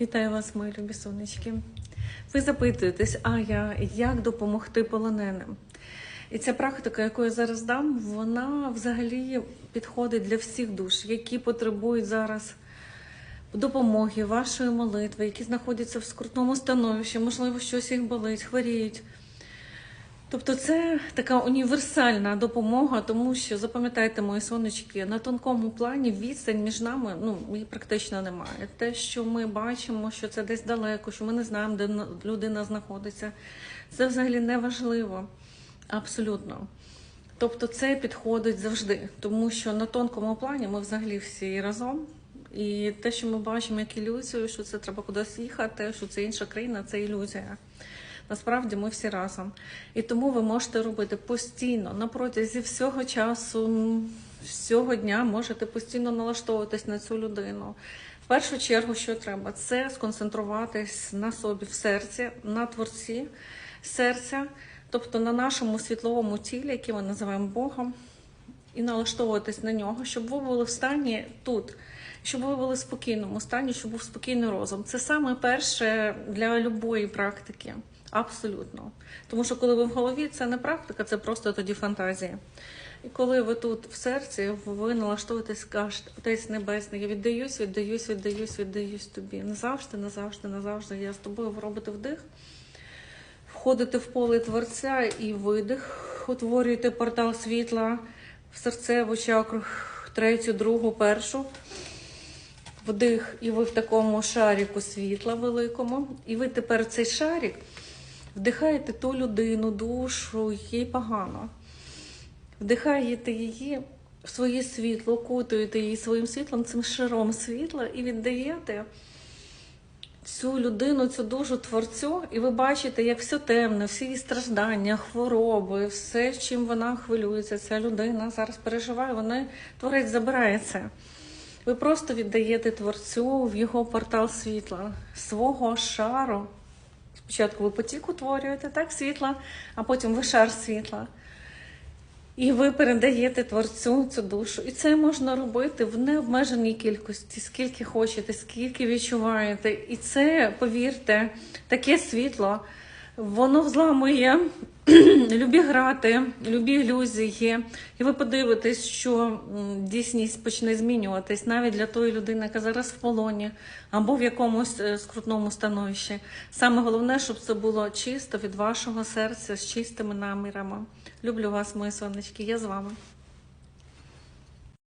Вітаю вас, мої любі сонечки. Ви запитуєтесь, а я як допомогти полоненим? І ця практика, яку я зараз дам, вона взагалі підходить для всіх душ, які потребують зараз допомоги, вашої молитви, які знаходяться в скрутному становищі, можливо, щось їх болить, хворіють. Тобто це така універсальна допомога, тому що запам'ятайте, мої сонечки, на тонкому плані відстань між нами ну її практично немає. Те, що ми бачимо, що це десь далеко, що ми не знаємо, де людина знаходиться, це взагалі не важливо. Абсолютно. Тобто це підходить завжди, тому що на тонкому плані ми взагалі всі разом. І те, що ми бачимо як ілюзію, що це треба кудись їхати, що це інша країна, це ілюзія. Насправді ми всі разом. І тому ви можете робити постійно на протязі всього часу, всього дня можете постійно налаштовуватись на цю людину. В першу чергу, що треба, це сконцентруватись на собі в серці, на творці серця, тобто на нашому світловому тілі, яке ми називаємо Богом, і налаштовуватись на нього, щоб ви були в стані тут, щоб ви були в спокійному стані, щоб був спокійний розум. Це саме перше для любої практики. Абсолютно. Тому що коли ви в голові, це не практика, це просто тоді фантазія. І коли ви тут в серці, ви налаштуєтесь, кажете, Отець Небесний, я віддаюсь, віддаюсь, віддаюсь, віддаюсь тобі. Назавжди, назавжди, назавжди. Я з тобою ви робите вдих, входите в поле Творця і видих, утворюєте портал світла в серцеву чакру, третю, другу, першу. Вдих, і ви в такому шаріку світла великому. І ви тепер цей шарик вдихаєте ту людину, душу, їй погано. Вдихаєте її в своє світло, окутуєте її своїм світлом, цим шаром світла, і віддаєте цю людину, цю душу творцю, і ви бачите, як все темне, всі її страждання, хвороби, все, чим вона хвилюється, ця людина зараз переживає, вона творець забирає це. Ви просто віддаєте творцю в його портал світла, свого шару. Спочатку ви потік утворюєте так, світла, а потім ви шар світла. І ви передаєте творцю цю душу. І це можна робити в необмеженій кількості, скільки хочете, скільки відчуваєте. І це, повірте, таке світло, воно взламує любі грати, любі ілюзії. І ви подивитесь, що дійсність почне змінюватись навіть для тої людини, яка зараз в полоні або в якомусь е, скрутному становищі. Саме головне, щоб це було чисто від вашого серця з чистими намірами. Люблю вас, мої сонечки, я з вами.